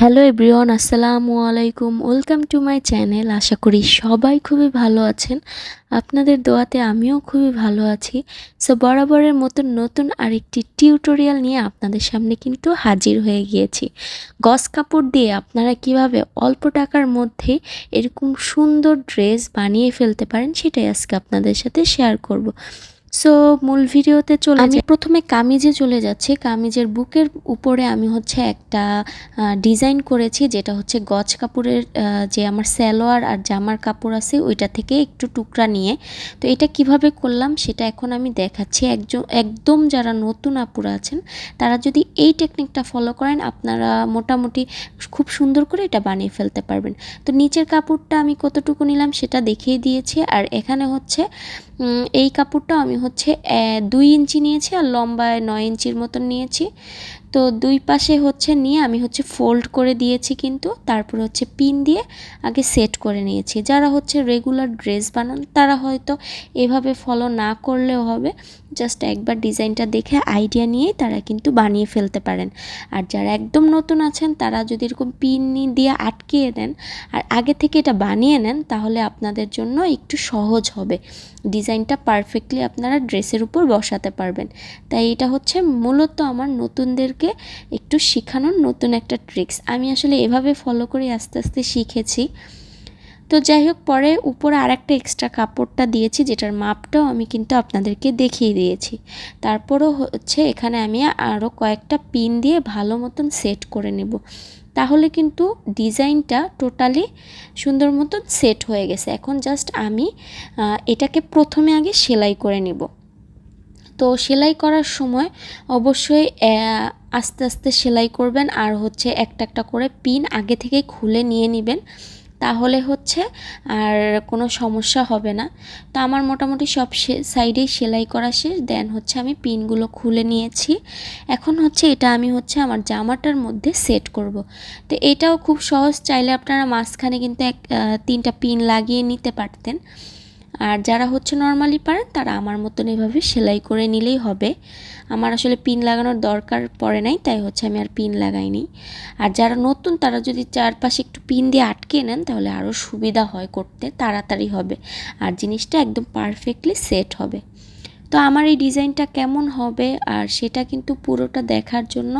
Hello everyone, আসসালামু আলাইকুম। Welcome to my channel. আশা করি সবাই খুবই ভালো আছেন। আপনাদের দোয়াতে আমিও খুবই ভালো আছি। সো বরাবরের মতন নতুন আরেকটি টিউটোরিয়াল নিয়ে আপনাদের সামনে কিন্তু হাজির হয়ে গিয়েছি। গস কাপড় দিয়ে আপনারা কীভাবে অল্প টাকার মধ্যে এরকম সুন্দর ড্রেস বানিয়ে ফেলতে পারেন, সেটাই আজকে আপনাদের সাথে শেয়ার করব। সো মূল ভিডিওতে চলে আমি প্রথমে কামিজে চলে যাচ্ছি। কামিজের বুকের উপরে আমি হচ্ছে একটা ডিজাইন করেছি যেটা হচ্ছে গজ কাপড়ের যে আমার স্যালোয়ার আর জামার কাপড় আছে ওইটা থেকে একটু টুকরা নিয়ে। তো এটা কীভাবে করলাম সেটা এখন আমি দেখাচ্ছি। একজন একদম যারা নতুন আপুরা আছেন তারা যদি এই টেকনিকটা ফলো করেন আপনারা মোটামুটি খুব সুন্দর করে এটা বানিয়ে ফেলতে পারবেন। তো নিচের কাপড়টা আমি কতটুকু নিলাম সেটা দেখিয়ে দিয়েছি। আর এখানে হচ্ছে এই কাপড়টা আমি হচ্ছে দুই ইঞ্চি নিয়েছি আর লম্বায় নয় ইঞ্চির মতন নিয়েছি। তো দুই পাশে হচ্ছে নিয়ে আমি হচ্ছে ফোল্ড করে দিয়েছি কিন্তু, তারপর হচ্ছে পিন দিয়ে আগে সেট করে নিয়েছি। যারা হচ্ছে রেগুলার ড্রেস বানান, তারা হয়তো এভাবে ফলো না করলেও হবে জাস্ট একবার ডিজাইনটা দেখে আইডিয়া নিয়েই তারা কিন্তু বানিয়ে ফেলতে পারেন। আর যারা একদম নতুন আছেন, তারা যদি এরকম পিন দিয়ে আটকিয়ে দেন, আর আগে থেকে এটা বানিয়ে নেন, তাহলে আপনাদের জন্য একটু সহজ হবে। ডিজাইনটা পারফেক্টলি আপনারা ড্রেসের উপর বসাতে পারবেন। তাই এটা হচ্ছে মূলত আমার নতুনদেরকে একটু শেখানোর নতুন একটা ট্রিক্স আমি আসলে এভাবে ফলো করে আস্তে আস্তে শিখেছি। তো যাই হোক, পরে উপরে আর একটা এক্সট্রা কাপড়টা দিয়েছি, যেটার মাপটাও আমি কিন্তু আপনাদেরকে দেখিয়ে দিয়েছি। তারপরও হচ্ছে এখানে আমি আরও কয়েকটা পিন দিয়ে ভালো মতন সেট করে নেব। তাহলে কিন্তু ডিজাইনটা টোটালি সুন্দর মতন সেট হয়ে গেছে। এখন জাস্ট আমি এটাকে প্রথমে আগে সেলাই করে নিব। তো সেলাই করার সময় অবশ্যই আস্তে আস্তে সেলাই করবেন আর হচ্ছে একটা একটা করে পিন আগে থেকে খুলে নিয়ে নেবেন। তাহলে হচ্ছে আর কোনো সমস্যা হবে না। তো আমার মোটামুটি সব সাইডেই সেলাই করা শেষ। দেন হচ্ছে আমি পিনগুলো খুলে নিয়েছি। এখন হচ্ছে এটা আমি হচ্ছে আমার জামাটার মধ্যে সেট করব। তো এটাও খুব সহজ। চাইলে আপনারা মাঝখানে কিন্তু এক তিনটা পিন লাগিয়ে নিতে পারতেন। আর যারা হচ্ছে নর্মালি পারেন তারা আমার মতন এভাবে সেলাই করে নিলেই হবে। আমার আসলে পিন লাগানোর দরকার পড়ে নাই, তাই হচ্ছে আমি আর পিন লাগাইনি। আর যারা নতুন, তারা যদি চারপাশে একটু পিন দিয়ে আটকে নেন, তাহলে আরও সুবিধা হয় করতে, তাড়াতাড়ি হবে। আর জিনিসটা একদম পারফেক্টলি সেট হবে। তো আমার এই ডিজাইনটা কেমন হবে, আর সেটা কিন্তু পুরোটা দেখার জন্য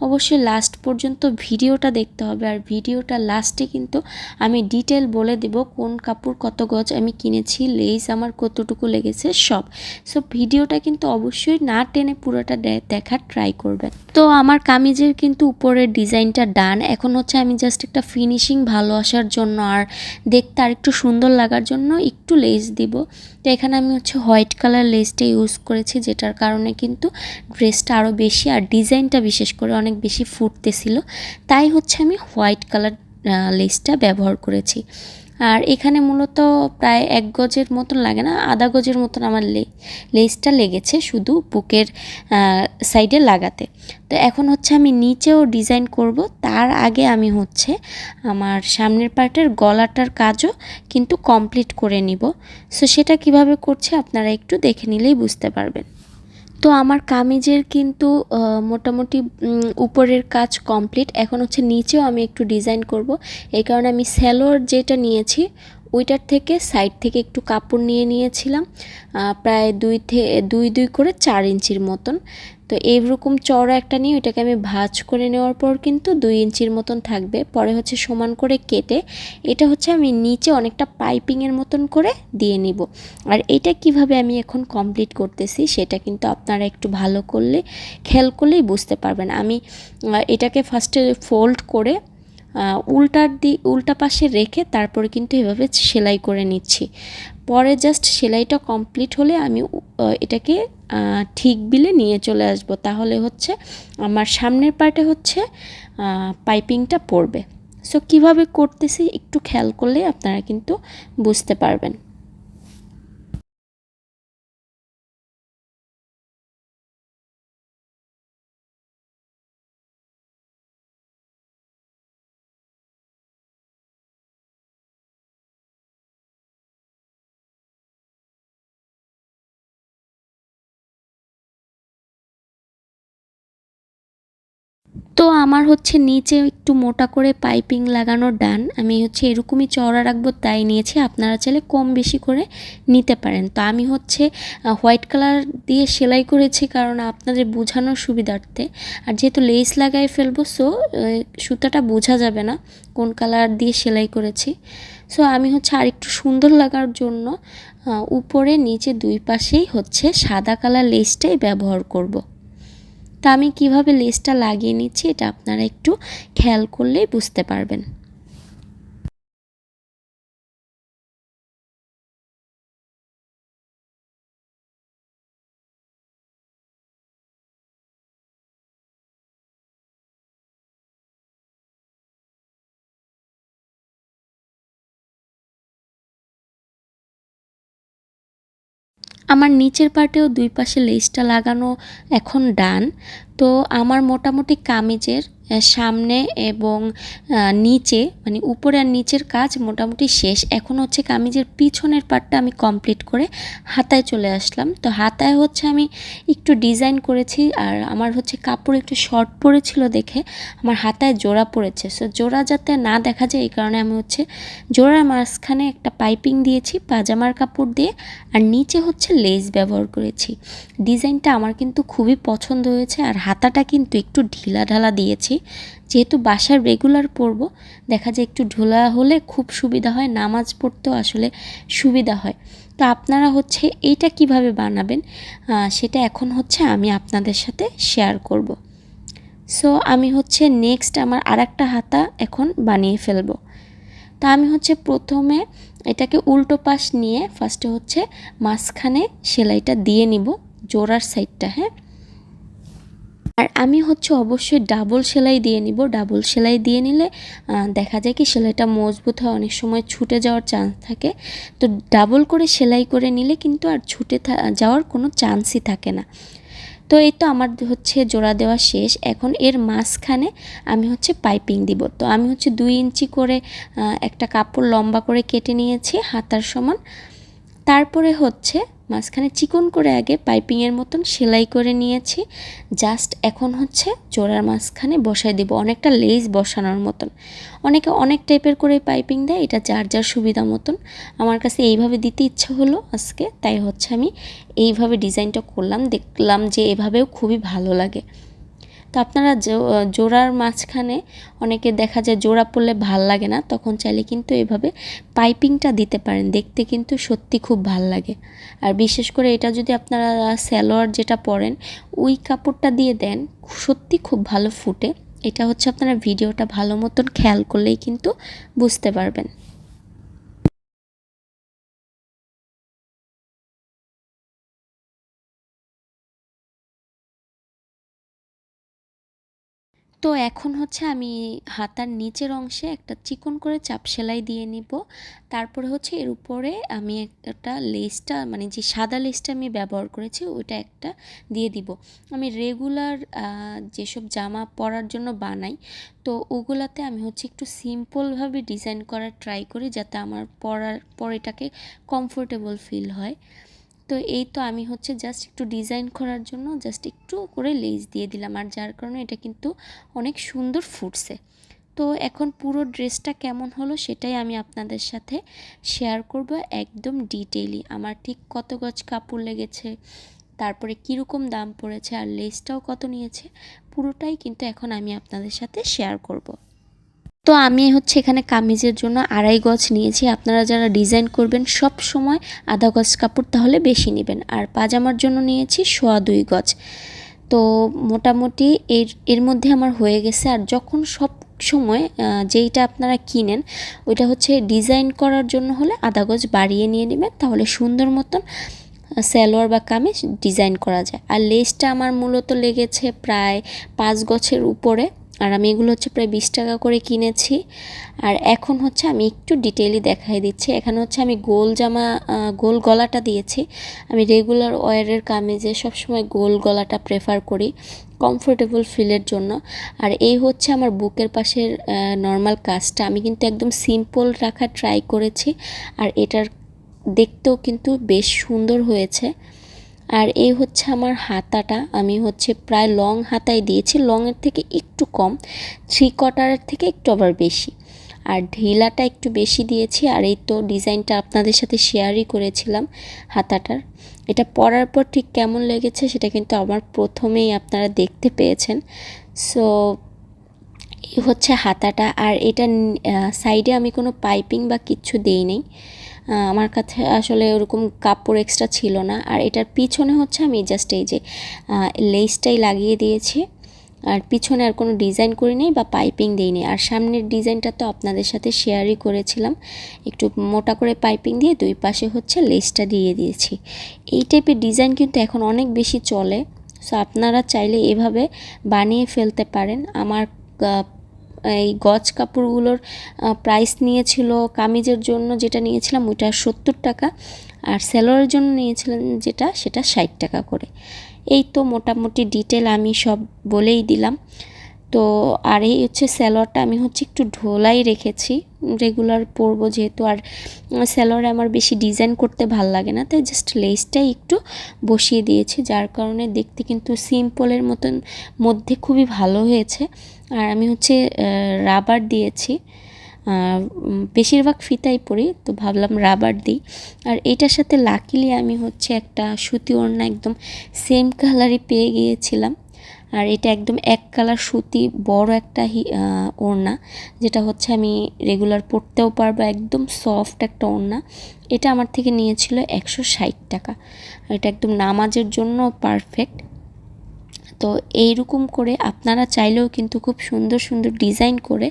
অবশ্যই লাস্ট পর্যন্ত ভিডিওটা দেখতে হবে আর ভিডিওটা লাস্টে কিন্তু আমি ডিটেল বলে দেব কোন কাপড় কত গজ আমি কিনেছি লেস আমার কতটুকু লেগেছে, সব। সো ভিডিওটা কিন্তু অবশ্যই না টেনে পুরোটা দেখার ট্রাই করবেন। তো আমার কামিজের কিন্তু উপরের ডিজাইনটা ডান এখন হচ্ছে আমি জাস্ট একটা ফিনিশিং ভালো আসার জন্য আর দেখতে আর একটু সুন্দর লাগার জন্য একটু লেস দিব। তো এখানে আমি হচ্ছে হোয়াইট কালার লেসটা ইউজ করেছি, যেটার কারণে কিন্তু ড্রেসটা আরও বেশি আর ডিজাইনটা বিশেষ করে অনেক বেশি ফুটতেছিল তাই হচ্ছে আমি হোয়াইট কালার লেসটা ব্যবহার করেছি। আর এখানে মূলত প্রায় এক গজের মতন লাগে না, আধা গজের মতন আমার লেসটা লেগেছে শুধু বুকের সাইডে লাগাতে। তো এখন হচ্ছে আমি নিচেও ডিজাইন করব, তার আগে আমি হচ্ছে আমার সামনের পার্টের গলাটার কাজও কিন্তু কমপ্লিট করে নিব। সো সেটা কীভাবে করছে আপনারা একটু দেখে নিলেই বুঝতে পারবেন। তো আমার কামিজের কিন্তু মোটামুটি উপরের কাজ কমপ্লিট। এখন হচ্ছে নিচেও আমি একটু ডিজাইন করব। এই কারণে আমি স্যালোর যেটা নিয়েছি ওইটার থেকে সাইড থেকে একটু কাপড় নিয়ে নিয়েছিলাম প্রায় দুই দুই দুই করে চার ইঞ্চির মতন। তো এইরকম চড়া একটা নিয়ে ওইটাকে আমি ভাজ করে নেওয়ার পর কিন্তু দুই ইঞ্চির মতন থাকবে। পরে হচ্ছে সমান করে কেটে এটা হচ্ছে আমি নিচে অনেকটা পাইপিংয়ের মতন করে দিয়ে নিব। আর এটা কীভাবে আমি এখন কমপ্লিট করতেছি সেটা কিন্তু আপনারা একটু ভালো করলে, খেয়াল করলেই বুঝতে পারবেন। আমি এটাকে ফার্স্টে ফোল্ড করে উল্টার দি, উল্টা পাশে রেখে তারপরে কিন্তু এভাবে সেলাই করে নিচ্ছি। পরে জাস্ট সেলাইটা কমপ্লিট হলে আমি এটাকে ঠিক বিলে নিয়ে চলে আসব। তাহলে হচ্ছে আমার সামনের পার্টে হচ্ছে পাইপিংটা পড়বে। সো কীভাবে করতেছি একটু খেয়াল করলে আপনারা কিন্তু বুঝতে পারবেন। তো আমার হচ্ছে নিচে একটু মোটা করে পাইপিং লাগানো ডান। আমি হচ্ছে এরকমই চওড়া রাখব, তাই নিয়েছি। আপনারা চাইলে কম বেশি করে নিতে পারেন। তো আমি হচ্ছে হোয়াইট কালার দিয়ে সেলাই করেছি কারণ আপনাদের বোঝানোর সুবিধার্থে। আর যেহেতু লেস লাগাই ফেলব, সো সুতাটা বোঝা যাবে না কোন কালার দিয়ে সেলাই করেছি। সো, আমি হচ্ছে আরেকটু সুন্দর লাগার জন্য উপরে, নিচে দুই পাশেই হচ্ছে সাদা কালার লেসটাই ব্যবহার করব। তা আমি কীভাবে লেসটা লাগিয়ে নিচ্ছি এটা আপনারা একটু খেয়াল করলেই বুঝতে পারবেন। আমার নিচের পার্টেও দুই পাশে লেসটা লাগানো এখন ডান। তো আমার মোটামুটি কামিজের সামনে এবং নিচে মানে উপরে আর নিচের কাজ মোটামুটি শেষ। এখন হচ্ছে কামিজের পিছনের পার্টটা আমি কমপ্লিট করে হাতায় চলে আসলাম। তো হাতায় হচ্ছে আমি একটু ডিজাইন করেছি আর আমার হচ্ছে কাপড় একটু শর্ট পড়েছিল দেখে আমার হাতায় জোড়া পড়েছে। সো জোড়া যাতে না দেখা যায় এই কারণে আমি হচ্ছে জোড়ার মাঝখানে একটা পাইপিং দিয়েছি, পাজামার কাপড় দিয়ে, আর নিচে হচ্ছে লেস ব্যবহার করেছি। ডিজাইনটা আমার কিন্তু খুবই পছন্দ হয়েছে আর হাতাটা কিন্তু একটু ঢিলা ঢালা দিয়েছি। যেহেতু বাসার রেগুলার পরব, দেখা যায় একটু ঢোলা হলে খুব সুবিধা হয়, নামাজ পড়তেও আসলে সুবিধা হয়। তো আপনারা হচ্ছে এইটা কীভাবে বানাবেন? সেটা এখন হচ্ছে আমি আপনাদের সাথে শেয়ার করব। সো আমি হচ্ছে নেক্সট আমার আর হাতা এখন বানিয়ে ফেলব। তা আমি হচ্ছে প্রথমে এটাকে উল্টো পাশ নিয়ে ফার্স্টে হচ্ছে মাঝখানে সেলাইটা দিয়ে নিব, জোড়ার সাইডটা হ্যাঁ? আর আমি হচ্ছে অবশ্যই ডাবল সেলাই দিয়ে নিব। ডাবল সেলাই দিয়ে নিলে দেখা যায় কি সেলাইটা মজবুত হয়, অনেক সময় ছুটে যাওয়ার চান্স থাকে। তো ডাবল করে সেলাই করে নিলে কিন্তু আর ছুটে যাওয়ার কোনো চান্সই থাকে না। তো এই তো আমার হচ্ছে জোড়া দেওয়া শেষ। এখন এর মাঝখানে আমি হচ্ছে পাইপিং দিব। তো আমি হচ্ছে দুই ইঞ্চি করে একটা কাপড় লম্বা করে কেটে নিয়েছি হাতার সমান। তারপরে হচ্ছে মাঝখানে চিকন করে আগে পাইপিংয়ের মতন সেলাই করে নিয়েছি। জাস্ট এখন হচ্ছে জোড়ার মাঝখানে বসাই দেব, অনেকটা লেস বসানোর মতন। অনেকে অনেক টাইপের করে পাইপিং দেয়, এটা যার যার সুবিধা মতন। আমার কাছে এইভাবে দিতে ইচ্ছা হলো আজকে, তাই হচ্ছে আমি এইভাবে ডিজাইনটা করলাম, দেখলাম যে এভাবেও খুবই ভালো লাগে। তো আপনারা জোড়ার মাঝখানে অনেকে দেখা যায় জোড়া পড়লে ভালো লাগে না, তখন চাইলে কিন্তু এভাবে পাইপিংটা দিতে পারেন, দেখতে কিন্তু সত্যি খুব ভালো লাগে। আর বিশেষ করে এটা যদি আপনারা স্যালোয়ার যেটা পরেন, ওই কাপড়টা দিয়ে দেন, সত্যি খুব ভালো ফুটে। এটা হচ্ছে আপনারা ভিডিওটা ভালো মতন খেয়াল করলেই কিন্তু বুঝতে পারবেন। তো এখন হচ্ছে আমি হাতার নিচের অংশে একটা চিকন করে চাপ সেলাই দিয়ে নিব। তারপরে হচ্ছে এর উপরে আমি একটা লেসটা মানে যে সাদা লেসটা আমি ব্যবহার করেছি, ওইটা একটা দিয়ে দিব। আমি রেগুলার যেসব জামা পরার জন্য বানাই, তো ওগুলাতে আমি হচ্ছে একটু সিম্পলভাবে ডিজাইন করার ট্রাই করি, যাতে আমার পরার পর এটাকে কমফোর্টেবল ফিল হয়। তো এই তো আমি হচ্ছে জাস্ট একটু ডিজাইন করার জন্য জাস্ট একটু করে লেস দিয়ে দিলাম। আর যার কারণে এটা কিন্তু অনেক সুন্দর ফুটছে। তো এখন পুরো ড্রেসটা কেমন হলো সেটাই আমি আপনাদের সাথে শেয়ার করব একদম ডিটেইলি আমার ঠিক কত গজ কাপড় লেগেছে, তারপরে কীরকম দাম পড়েছে, আর লেসটাও কত নিয়েছে, পুরোটাই কিন্তু এখন আমি আপনাদের সাথে শেয়ার করব। তো আমি হচ্ছে এখানে কামিজের জন্য আড়াই গজ নিয়েছি। আপনারা যারা ডিজাইন করবেন সব সময় আধা গজ কাপড় তাহলে বেশি নেবেন। আর পাজামার জন্য নিয়েছি সোয়া দুই গজ। তো মোটামুটি এর এর মধ্যে আমার হয়ে গেছে। আর যখন সব সময় যেইটা আপনারা কিনেন, ওইটা হচ্ছে ডিজাইন করার জন্য হলে আধা গজ বাড়িয়ে নিয়ে নেবেন। তাহলে সুন্দর মতন সালোয়ার বা কামিজ ডিজাইন করা যায়। আর লেসটা আমার মূলত লেগেছে প্রায় পাঁচ গছের উপরে। আর আমি এগুলো হচ্ছে প্রায় বিশ টাকা করে কিনেছি। আর এখন হচ্ছে আমি একটু ডিটেইলি দেখাই দিচ্ছি। এখানে হচ্ছে আমি গোল জামা গোল গলাটা দিয়েছি। আমি রেগুলার ওয়ারের কামিজে সবসময় গোল গলাটা প্রেফার করি কমফোর্টেবল ফিলের জন্য। আর এই হচ্ছে আমার বুকের পাশের নর্মাল কাজটা। আমি কিন্তু একদম সিম্পল রাখার ট্রাই করেছি। আর এটার দেখতেও কিন্তু বেশ সুন্দর হয়েছে। আর এই হচ্ছে আমার হাতাটা। আমি হচ্ছে প্রায় লং হাতায় দিয়েছি। লংয়ের থেকে একটু কম থ্রি কোয়ার্টারের থেকে একটু আবার বেশি। আর ঢিলাটা একটু বেশি দিয়েছি। আর এই তো ডিজাইনটা আপনাদের সাথে শেয়ারই করেছিলাম হাতাটার। এটা পরার পর ঠিক কেমন লেগেছে সেটা কিন্তু আমার প্রথমেই আপনারা দেখতে পেয়েছেন। সো এই হচ্ছে হাতাটা। আর এটা সাইডে আমি কোনো পাইপিং বা কিচ্ছু দিই নেই আমার কাছে আসলে ওরকম কাপড় এক্সট্রা ছিল না। আর এটার পিছনে হচ্ছে আমি জাস্ট এই যে লেসটাই লাগিয়ে দিয়েছি। আর পিছনে আর কোনো ডিজাইন করি নেই বা পাইপিং দিইনি। আর সামনের ডিজাইনটা তো আপনাদের সাথে শেয়ারই করেছিলাম। একটু মোটা করে পাইপিং দিয়ে দুই পাশে হচ্ছে লেসটা দিয়ে দিয়েছি। এই টাইপের ডিজাইন কিন্তু এখন অনেক বেশি চলে। সো আপনারা চাইলে এভাবে বানিয়ে ফেলতে পারেন। আমার এই গজ কাপড়গুলোর প্রাইস নিয়েছিল, কামিজের জন্য যেটা নিয়েছিলাম ওইটা সত্তর টাকা আর সেলোয়ারের জন্য নিয়েছিলেন যেটা সেটা ষাট টাকা করে। এই তো মোটামুটি ডিটেল আমি সব বলেই দিলাম। তো আর এই হচ্ছে স্যালোয়ারটা আমি হচ্ছে একটু ঢোলাই রেখেছি রেগুলার পরবো যেহেতু আর স্যালোয়ারে আমার বেশি ডিজাইন করতে ভালো লাগে না, তাই জাস্ট লেসটাই একটু বসিয়ে দিয়েছি, যার কারণে দেখতে কিন্তু সিম্পলের মতন, মধ্যে খুবই ভালো হয়েছে। আর আমি হচ্ছে রাবার দিয়েছি। বেশিরভাগ ফিতাই পরি, তো ভাবলাম রাবার দিই। আর এটার সাথে লাকিলি আমি হচ্ছে একটা সুতি ওড়না একদম সেম কালারই পেয়ে গিয়েছিলাম। আর এটা একদম এক কালার সুতি, বড় একটা ওড়না, যেটা হচ্ছে আমি রেগুলার পরতেও পারব, একদম সফট একটা ওড়না। এটা আমার থেকে নিয়েছিল একশো ষাট টাকা। এটা একদম নামাজের জন্য পারফেক্ট তো এইরকম করে আপনারা চাইলেও কিন্তু খুব সুন্দর সুন্দর ডিজাইন করে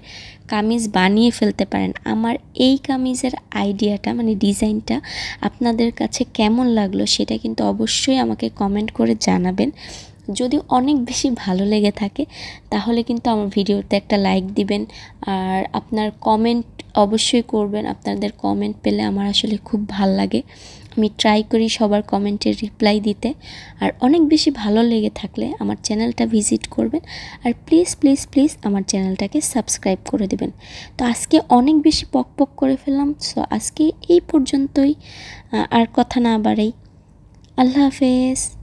কামিজ বানিয়ে ফেলতে পারেন। আমার এই কামিজের আইডিয়াটা মানে ডিজাইনটা আপনাদের কাছে কেমন লাগল সেটা কিন্তু অবশ্যই আমাকে কমেন্ট করে জানাবেন। যদি অনেক বেশি ভালো লেগে থাকে, তাহলে কিন্তু আমার ভিডিওতে একটা লাইক দিবেন। আর আপনার কমেন্ট অবশ্যই করবেন। আপনাদের কমেন্ট পেলে আমার আসলে খুব ভালো লাগে। আমি ট্রাই করি সবার কমেন্টের রিপ্লাই দিতে। আর অনেক বেশি ভালো লেগে থাকলে আমার চ্যানেলটা ভিজিট করবেন। আর প্লিজ প্লিজ প্লিজ আমার চ্যানেলটাকে সাবস্ক্রাইব করে দেবেন। তো আজকে অনেক বেশি পক পক করে ফেললাম। সো আজকে এই পর্যন্তই। আর কথা না বাড়াই। আল্লাহ হাফেজ।